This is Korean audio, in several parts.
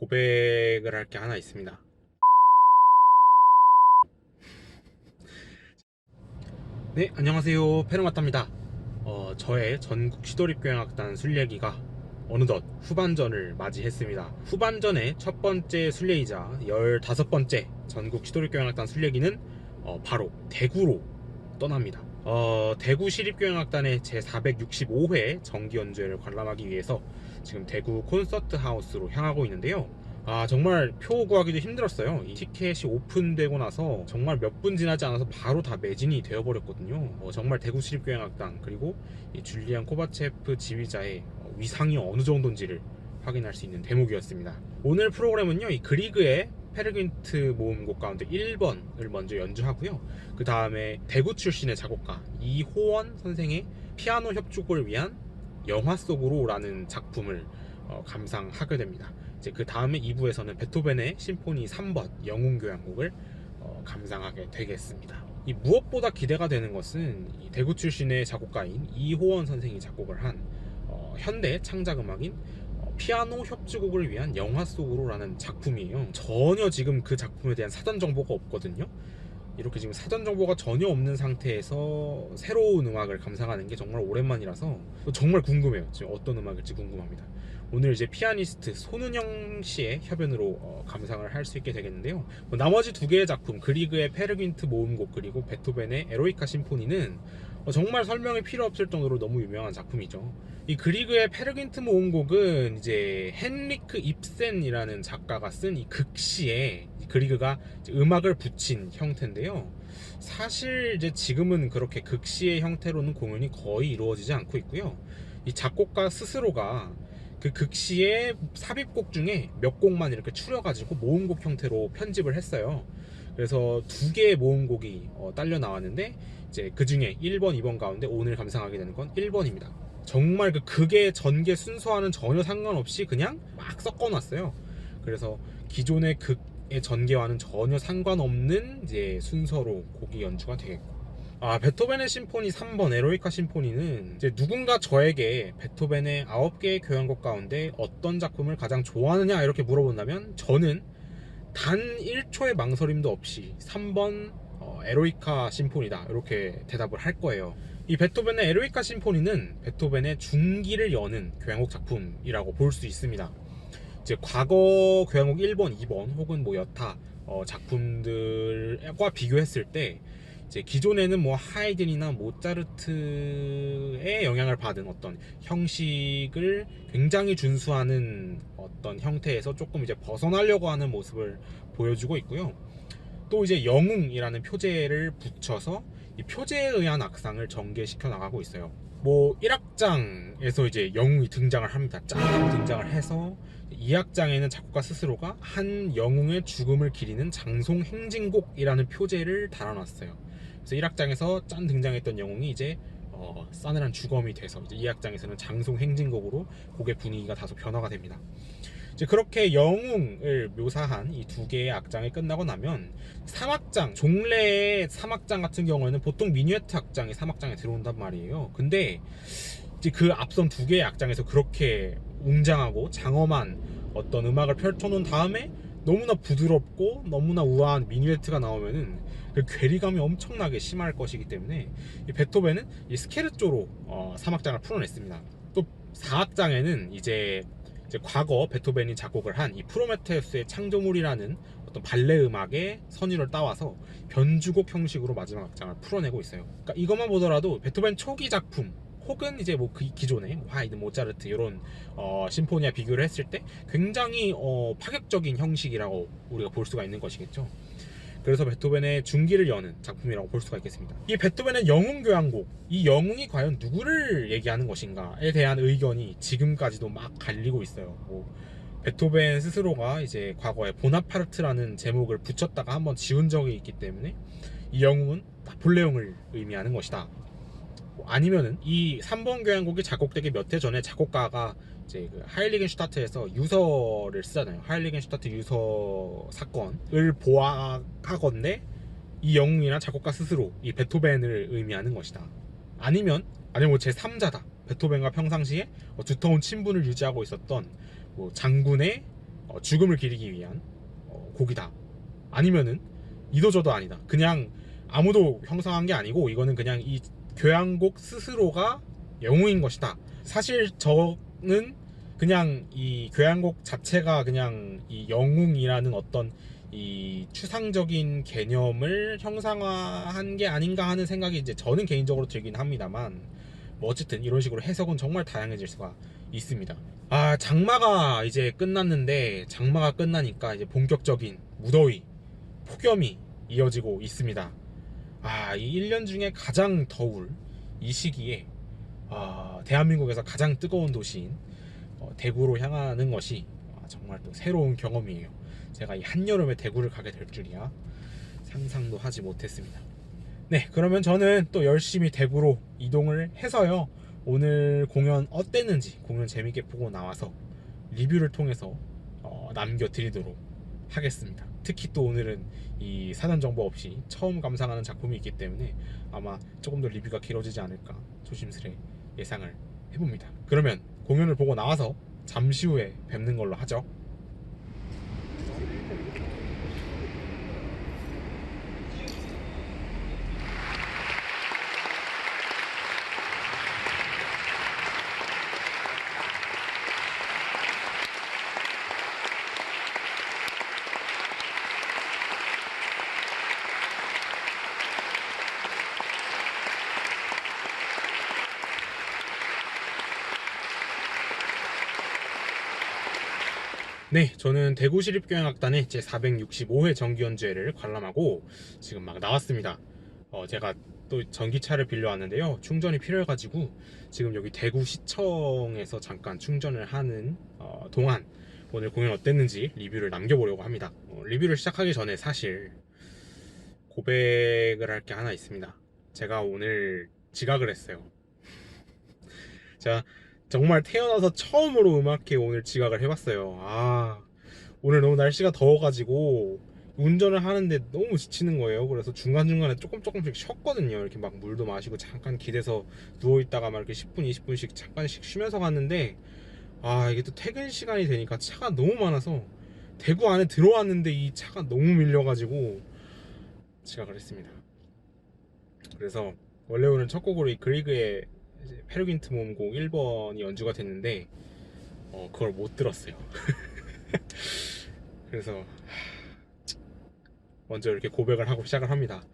고백을 할 게 하나 있습니다. 네, 안녕하세요. 페르마타입니다. 어, 저의 전국 시도립교향악단 순례기가 어느덧 후반전을 맞이했습니다. 후반전의 첫 번째 순례이자 15번째 전국 시도립교향악단 순례기는 어, 바로 대구로 떠납니다. 어, 대구 시립교향악단의 제465회 정기 연주회를 관람하기 위해서 지금 대구 콘서트 하우스로 향하고 있는데요. 아 정말 표 구하기도 힘들었어요. 이 티켓이 오픈되고 나서 정말 몇 분 지나지 않아서 바로 다 매진이 되어버렸거든요. 어, 정말 대구 시립교향악단 그리고 이 줄리안 코바체프 지휘자의 어, 위상이 어느 정도인지를 확인할 수 있는 대목이었습니다. 오늘 프로그램은요, 이 그리그의 페르긴트 모음곡 가운데 1번을 먼저 연주하고요. 그 다음에 대구 출신의 작곡가 이호원 선생의 피아노 협주곡을 위한 영화 속으로라는 작품을 어, 감상하게 됩니다. 이제 그 다음에 2부에서는 베토벤의 심포니 3번 영웅교향곡을 어, 감상하게 되겠습니다. 이 무엇보다 기대가 되는 것은 이 대구 출신의 작곡가인 이호원 선생이 작곡을 한 어, 현대 창작 음악인 어, 피아노 협주곡을 위한 영화 속으로라는 작품이에요. 전혀 지금 그 작품에 대한 사전 정보가 없거든요. 이렇게 지금 사전 정보가 전혀 없는 상태에서 새로운 음악을 감상하는 게 정말 오랜만이라서 정말 궁금해요. 지금 어떤 음악일지 궁금합니다. 오늘 이제 피아니스트 손은영 씨의 협연으로 어, 감상을 할 수 있게 되겠는데요. 뭐 나머지 두 개의 작품, 그리그의 페르긴트 모음곡 그리고 베토벤의 에로이카 심포니는 어, 정말 설명이 필요 없을 정도로 너무 유명한 작품이죠. 이 그리그의 페르긴트 모음곡은 이제 헨리크 입센이라는 작가가 쓴 이 극시에 이 그리그가 음악을 붙인 형태인데요. 사실 이제 지금은 그렇게 극시의 형태로는 공연이 거의 이루어지지 않고 있고요. 이 작곡가 스스로가 그 극시의 삽입곡 중에 몇 곡만 이렇게 추려가지고 모음곡 형태로 편집을 했어요. 그래서 두 개의 모음곡이 어, 딸려 나왔는데 이제 그 중에 1번, 2번 가운데 오늘 감상하게 되는 건 1번입니다. 정말 그 극의 전개 순서와는 전혀 상관없이 그냥 막 섞어놨어요. 그래서 기존의 극의 전개와는 전혀 상관없는 이제 순서로 곡이 연주가 되겠고. 아, 베토벤의 심포니 3번 에로이카 심포니는 이제 누군가 저에게 베토벤의 9개의 교향곡 가운데 어떤 작품을 가장 좋아하느냐 이렇게 물어본다면 저는 단 1초의 망설임도 없이 3번 어, 에로이카 심포니다 이렇게 대답을 할 거예요. 이 베토벤의 에로이카 심포니는 베토벤의 중기를 여는 교향곡 작품이라고 볼 수 있습니다. 이제 과거 교향곡 1번, 2번 혹은 뭐 여타 어, 작품들과 비교했을 때 이제 기존에는 뭐 하이든이나 모차르트의 영향을 받은 어떤 형식을 굉장히 준수하는 어떤 형태에서 조금 이제 벗어나려고 하는 모습을 보여주고 있고요. 또 이제 영웅이라는 표제를 붙여서 이 표제에 의한 악상을 전개시켜 나가고 있어요. 뭐 1악장에서 이제 영웅이 등장을 합니다. 짠 하고 등장을 해서 2악장에는 작곡가 스스로가 한 영웅의 죽음을 기리는 장송 행진곡이라는 표제를 달아놨어요. 그래서 1악장에서 짠 등장했던 영웅이 이제 어, 싸늘한 주검이 돼서 이제 2악장에서는 장송 행진곡으로 곡의 분위기가 다소 변화가 됩니다. 이제 그렇게 영웅을 묘사한 이 두 개의 악장이 끝나고 나면 3악장, 종래의 3악장 같은 경우에는 보통 미뉴에트 악장이 3악장에 들어온단 말이에요. 근데 이제 그 앞선 두 개의 악장에서 그렇게 웅장하고 장엄한 어떤 음악을 펼쳐놓은 다음에 너무나 부드럽고 너무나 우아한 미뉴에트가 나오면은 그 괴리감이 엄청나게 심할 것이기 때문에 이 베토벤은 이 스케르조로 어, 3악장을 풀어냈습니다. 또 4악장에는 이제 이제 과거 베토벤이 작곡을 한 이 프로메테우스의 창조물이라는 어떤 발레 음악의 선율을 따와서 변주곡 형식으로 마지막 악장을 풀어내고 있어요. 그러니까 이것만 보더라도 베토벤 초기 작품 혹은 이제 뭐 그 기존의 뭐 하이든, 모차르트 이런 어, 심포니와 비교를 했을 때 굉장히 어, 파격적인 형식이라고 우리가 볼 수가 있는 것이겠죠. 그래서 베토벤의 중기를 여는 작품이라고 볼 수가 있겠습니다. 이 베토벤의 영웅 교향곡, 이 영웅이 과연 누구를 얘기하는 것인가에 대한 의견이 지금까지도 막 갈리고 있어요. 뭐 베토벤 스스로가 이제 과거에 보나파르트라는 제목을 붙였다가 한번 지운 적이 있기 때문에 이 영웅은 나폴레옹을 의미하는 것이다. 뭐 아니면은 이 3번 교향곡이 작곡되기 몇 해 전에 작곡가가 이제 그 하일리겐슈타트에서 유서를 쓰잖아요. 하일리겐슈타트 유서 사건을 보아하건대 이 영웅이나 작곡가 스스로 이 베토벤을 의미하는 것이다. 아니면 아니면 뭐 제 3자다. 베토벤과 평상시에 어, 두터운 친분을 유지하고 있었던 뭐 장군의 어, 죽음을 기리기 위한 어, 곡이다. 아니면은 이도저도 아니다. 그냥 아무도 형성한 게 아니고 이거는 그냥 이 교향곡 스스로가 영웅인 것이다. 사실 저는 그냥 이 교향곡 자체가 그냥 이 영웅이라는 어떤 이 추상적인 개념을 형상화한 게 아닌가 하는 생각이 이제 저는 개인적으로 들긴 합니다만 뭐 어쨌든 이런 식으로 해석은 정말 다양해질 수가 있습니다. 아 장마가 이제 끝났는데 장마가 끝나니까 이제 본격적인 무더위, 폭염이 이어지고 있습니다. 아, 이 1년 중에 가장 더울 이 시기에 아, 대한민국에서 가장 뜨거운 도시인 어, 대구로 향하는 것이 아, 정말 또 새로운 경험이에요. 제가 이 한여름에 대구를 가게 될 줄이야 상상도 하지 못했습니다. 네, 그러면 저는 또 열심히 대구로 이동을 해서요. 오늘 공연 어땠는지 공연 재밌게 보고 나와서 리뷰를 통해서 어, 남겨드리도록 하겠습니다. 특히 또 오늘은 이 사전 정보 없이 처음 감상하는 작품이 있기 때문에 아마 조금 더 리뷰가 길어지지 않을까 조심스레 예상을 해봅니다. 그러면 공연을 보고 나와서 잠시 후에 뵙는 걸로 하죠. 네, 저는 대구시립교향악단의 제 465회 정기연주회를 관람하고 지금 막 나왔습니다. 어, 제가 또 전기차를 빌려왔는데요. 충전이 필요해가지고 지금 여기 대구시청에서 잠깐 충전을 하는 어, 동안 오늘 공연 어땠는지 리뷰를 남겨보려고 합니다. 어, 리뷰를 시작하기 전에 사실 고백을 할 게 하나 있습니다. 제가 오늘 지각을 했어요. 제가 정말 태어나서 처음으로 음악회 오늘 지각을 해봤어요. 아, 오늘 너무 날씨가 더워가지고 운전을 하는데 너무 지치는 거예요. 그래서 중간중간에 조금 조금씩 쉬었거든요. 이렇게 막 물도 마시고 잠깐 길에서 누워있다가 막 이렇게 10분, 20분씩 잠깐씩 쉬면서 갔는데 아, 이게 또 퇴근 시간이 되니까 차가 너무 많아서 대구 안에 들어왔는데 이 차가 너무 밀려가지고 지각을 했습니다. 그래서 원래 오늘 첫 곡으로 이 그리그의 이제 페르긴트 모음곡 1번이 연주가 됐는데 어, 그걸 못 들었어요. 그래서 하, 먼저 이렇게 고백을 하고 시작을 합니다.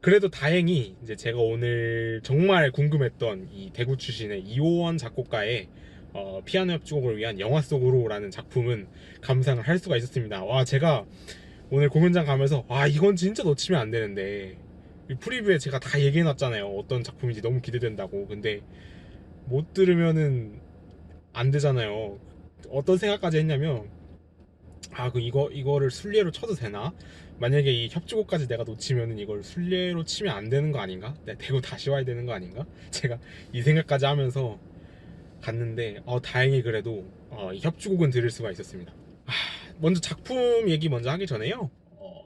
그래도 다행히 이제 제가 오늘 정말 궁금했던 이 대구 출신의 이호원 작곡가의 어, 피아노 협주곡을 위한 영화 속으로라는 작품은 감상을 할 수가 있었습니다. 와 제가 오늘 공연장 가면서 와 이건 진짜 놓치면 안 되는데 이 프리뷰에 제가 다 얘기해놨잖아요. 어떤 작품인지 너무 기대된다고. 근데 못 들으면은 안 되잖아요. 어떤 생각까지 했냐면 아 그 이거 이거를 순례로 쳐도 되나? 만약에 이 협주곡까지 내가 놓치면은 이걸 순례로 치면 안 되는 거 아닌가? 내가 대구 다시 와야 되는 거 아닌가? 제가 이 생각까지 하면서 갔는데 어 다행히 그래도 어, 이 협주곡은 들을 수가 있었습니다. 아, 먼저 작품 얘기 먼저 하기 전에요.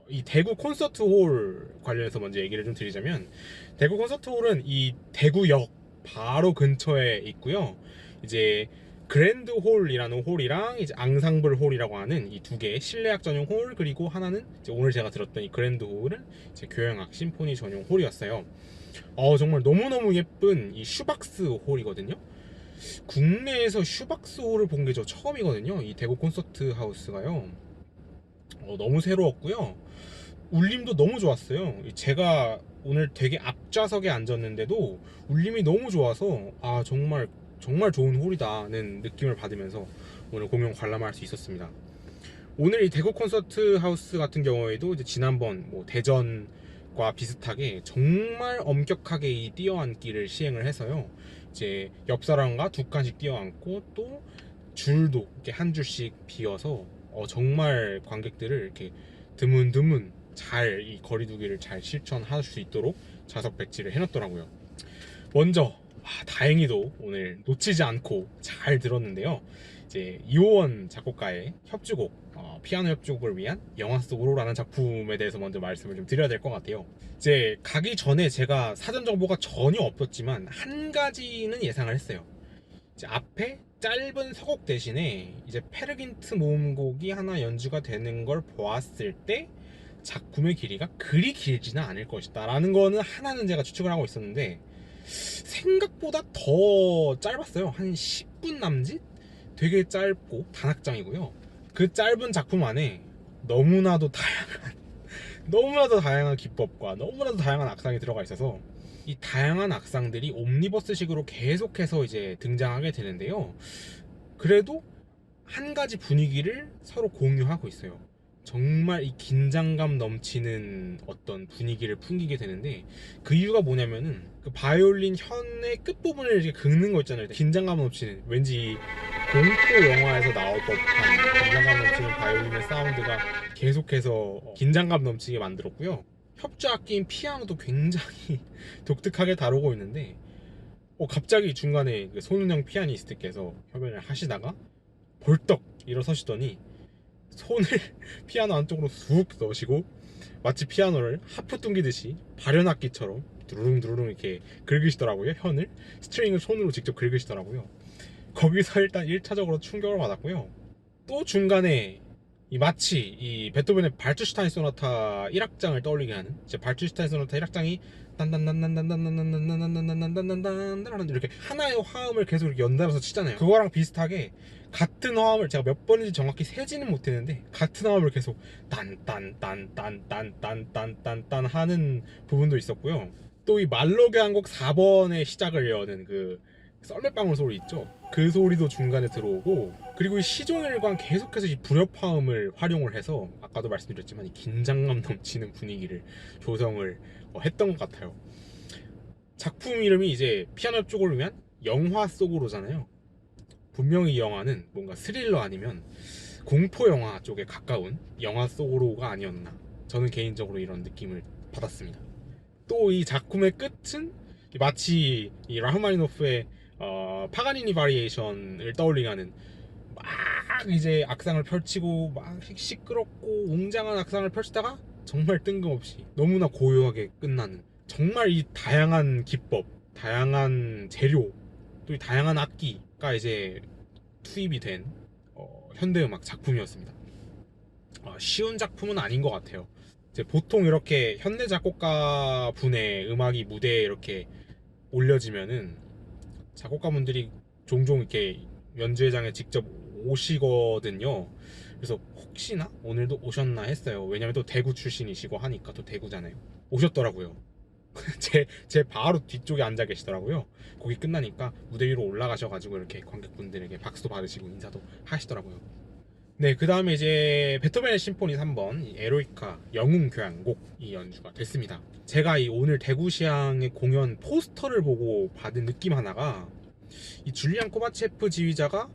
어, 이 대구 콘서트 홀 관련해서 먼저 얘기를 좀 드리자면 대구 콘서트 홀은 이 대구역 바로 근처에 있고요. 이제 그랜드 홀이라는 홀이랑 이제 앙상블 홀이라고 하는 이 두 개의 실내악 전용 홀 그리고 하나는 이제 오늘 제가 들었던 이 그랜드 홀은 이제 교향악 심포니 전용 홀이었어요. 어 정말 너무너무 예쁜 이 슈박스 홀이거든요. 국내에서 슈박스 홀을 본 게 저 처음이거든요. 이 대구 콘서트 하우스가요. 어, 너무 새로웠고요. 울림도 너무 좋았어요. 제가 오늘 되게 앞좌석에 앉았는데도 울림이 너무 좋아서 아 정말 정말 좋은 홀이다는 느낌을 받으면서 오늘 공연 관람할 수 있었습니다. 오늘 이 대구 콘서트 하우스 같은 경우에도 이제 지난번 뭐 대전과 비슷하게 정말 엄격하게 이 뛰어앉기를 시행을 해서요. 이제 옆 사람과 두 칸씩 뛰어앉고 또 줄도 이렇게 한 줄씩 비어서 어, 정말 관객들을 이렇게 드문드문 잘 이 거리두기를 잘 실천할 수 있도록 좌석 배치를 해놨더라고요. 먼저 아, 다행히도 오늘 놓치지 않고 잘 들었는데요. 이제 이호원 작곡가의 협주곡 어, 피아노 협주곡을 위한 영화 속으로라는 작품에 대해서 먼저 말씀을 좀 드려야 될 것 같아요. 이제 가기 전에 제가 사전 정보가 전혀 없었지만 한 가지는 예상을 했어요. 앞에 짧은 서곡 대신에 이제 페르긴트 모음곡이 하나 연주가 되는 걸 보았을 때 작품의 길이가 그리 길지는 않을 것이다 라는 거는 하나는 제가 추측을 하고 있었는데 생각보다 더 짧았어요. 한 10분 남짓? 되게 짧고 단악장이고요. 그 짧은 작품 안에 너무나도 다양한 너무나도 다양한 기법과 너무나도 다양한 악상이 들어가 있어서 이 다양한 악상들이 옴니버스식으로 계속해서 이제 등장하게 되는데요. 그래도 한 가지 분위기를 서로 공유하고 있어요. 정말 이 긴장감 넘치는 어떤 분위기를 풍기게 되는데 그 이유가 뭐냐면은 그 바이올린 현의 끝부분을 이렇게 긁는 거 있잖아요. 긴장감 넘치는 왠지 이 공포 영화에서 나올 법한 긴장감 넘치는 바이올린의 사운드가 계속해서 긴장감 넘치게 만들었고요. 협주 악기인 피아노도 굉장히 독특하게 다루고 있는데 어, 갑자기 중간에 그 손은영 피아니스트께서 협연을 하시다가 벌떡 일어서시더니 손을 피아노 안쪽으로 쑥 넣으시고 마치 피아노를 하프 뚱기듯이 발연악기처럼 두루룽 두루룽 이렇게 긁으시더라고요. 현을 스트링을 손으로 직접 긁으시더라고요. 거기서 일단 1차적으로 충격을 받았고요. 또 중간에 이 마치 이 베토벤의 발투슈타인 소나타 1악장을 떠올리게 하는 이제 발투슈타인 소나타 1악장이 딴딴딴딴딴딴딴딴딴딴딴딴딴딴딴 이렇게 하나의 화음을 계속 이렇게 연달아서 치잖아요. 그거랑 비슷하게 같은 화음을 제가 몇 번인지 정확히 세지는 못했는데 같은 화음을 계속 딴딴딴딴딴딴딴딴딴 하는 부분도 있었고요. 또 이 말로게 한곡 4번의 시작을 여는 그 썰매방울 소리 있죠. 그 소리도 중간에 들어오고 그리고 이 시종일관 계속해서 이 불협화음을 활용을 해서 아까도 말씀드렸지만 이 긴장감 넘치는 분위기를 조성을 어, 했던 것 같아요. 작품 이름이 이제 피아노 쪽을 위한 영화 속으로잖아요. 분명히 이 영화는 뭔가 스릴러 아니면 공포 영화 쪽에 가까운 영화 속으로가 아니었나. 저는 개인적으로 이런 느낌을 받았습니다. 또 이 작품의 끝은 마치 이 라흐마니노프의 어, 파가니니 바리에이션을 떠올리게 하는 막 이제 악상을 펼치고 막 시끄럽고 웅장한 악상을 펼치다가 정말 뜬금없이 너무나 고요하게 끝나는 정말 이 다양한 기법, 다양한 재료, 또 이 다양한 악기가 이제 투입이 된 어, 현대음악 작품이었습니다. 어, 쉬운 작품은 아닌 것 같아요. 이제 보통 이렇게 현대 작곡가 분의 음악이 무대에 이렇게 올려지면은 작곡가분들이 종종 이렇게 연주회장에 직접 오시거든요. 그래서 혹시나 오늘도 오셨나 했어요. 왜냐면 또 대구 출신이시고 하니까 또 대구잖아요. 오셨더라고요. 제, 제 바로 뒤쪽에 앉아 계시더라고요. 거기 끝나니까 무대 위로 올라가셔가지고 이렇게 관객분들에게 박수도 받으시고 인사도 하시더라고요. 네, 그 다음에 이제 베토벤의 심포니 3번 이 에로이카 영웅 교향곡이 연주가 됐습니다. 제가 이 오늘 대구시향의 공연 포스터를 보고 받은 느낌 하나가 이 줄리안 코바체프 지휘자가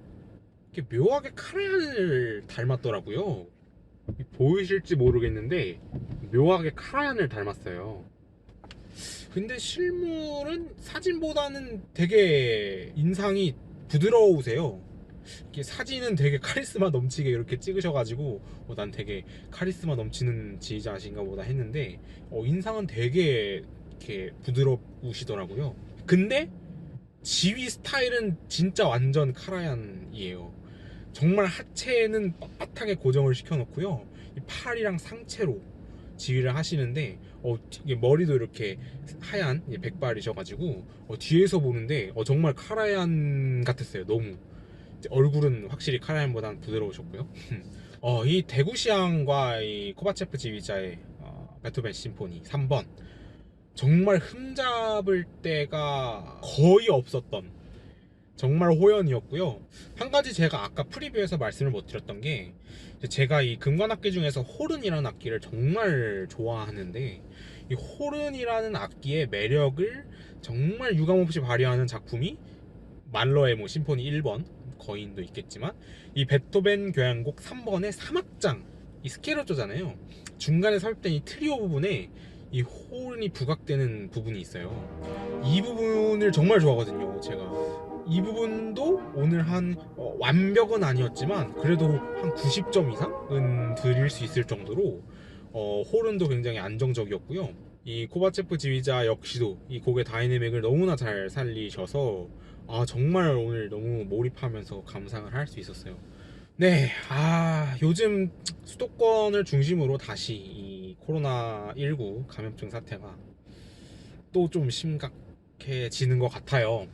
이렇게 묘하게 카라얀을 닮았더라고요. 이 보이실지 모르겠는데 묘하게 카라얀을 닮았어요. 근데 실물은 사진보다는 되게 인상이 부드러우세요. 이렇게 사진은 되게 카리스마 넘치게 이렇게 찍으셔가지고 어, 난 되게 카리스마 넘치는 지휘자신가 보다 했는데 어, 인상은 되게 이렇게 부드러우시더라고요. 근데 지휘 스타일은 진짜 완전 카라얀이에요. 정말 하체는 빳빳하게 고정을 시켜놓고요. 이 팔이랑 상체로 지휘를 하시는데 어, 머리도 이렇게 하얀 백발이셔가지고 어, 뒤에서 보는데 어, 정말 카라얀 같았어요. 너무 얼굴은 확실히 카라얀보다는 부드러우셨고요. 어, 이 대구시향과 이 코바체프 지휘자의 어, 베토벤 심포니 3번 정말 흠잡을 때가 거의 없었던 정말 호연이었고요. 한 가지 제가 아까 프리뷰에서 말씀을 못 드렸던 게 제가 이 금관 악기 중에서 호른이라는 악기를 정말 좋아하는데 이 호른이라는 악기의 매력을 정말 유감없이 발휘하는 작품이 말러의 뭐 심포니 1번 거인도 있겠지만 이 베토벤 교향곡 3번의 3악장 이 스케르조잖아요. 중간에 삽입된 이 트리오 부분에 이 호른이 부각되는 부분이 있어요. 이 부분을 정말 좋아하거든요. 제가 이 부분도 오늘 한 어, 완벽은 아니었지만 그래도 한 90점 이상은 드릴 수 있을 정도로 어, 호른도 굉장히 안정적이었고요. 이 코바체프 지휘자 역시도 이 곡의 다이내믹을 너무나 잘 살리셔서 아 정말 오늘 너무 몰입하면서 감상을 할 수 있었어요. 네, 아 요즘 수도권을 중심으로 다시 이 코로나 19 감염증 사태가 또 좀 심각해지는 것 같아요.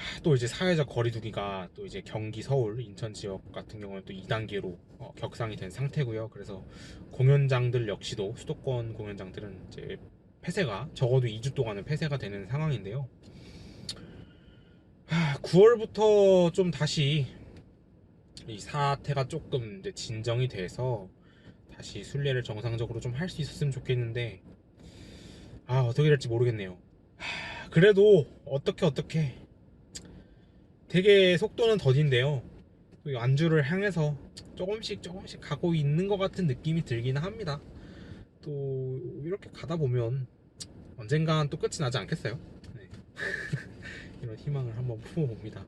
아, 또 이제 사회적 거리두기가 또 이제 경기, 서울, 인천 지역 같은 경우는 또 2단계로 격상이 된 상태고요. 그래서 공연장들 역시도 수도권 공연장들은 이제 폐쇄가 적어도 2주 동안은 폐쇄가 되는 상황인데요. 9월부터 좀 다시 이 사태가 조금 이제 진정이 돼서 다시 순례를 정상적으로 좀 할 수 있었으면 좋겠는데 아 어떻게 될지 모르겠네요. 하, 그래도 어떻게 어떻게 되게 속도는 더딘데요. 또 안주를 향해서 조금씩 조금씩 가고 있는 것 같은 느낌이 들기는 합니다. 또 이렇게 가다 보면 언젠간 또 끝이 나지 않겠어요? 네. 이런 희망을 한번 품어봅니다.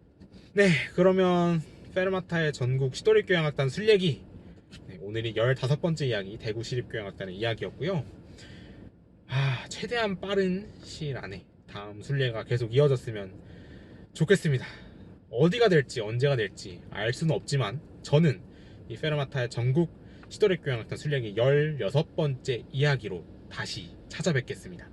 네, 그러면 페르마타의 전국 시도립교향악단 순례기 네, 오늘이 15번째 이야기 대구 시립교향악단의 이야기였고요. 아, 최대한 빠른 시일 안에 다음 순례가 계속 이어졌으면 좋겠습니다. 어디가 될지 언제가 될지 알 수는 없지만 저는 이 페르마타의 전국 시도립교향악단 순례기 16번째 이야기로 다시 찾아뵙겠습니다.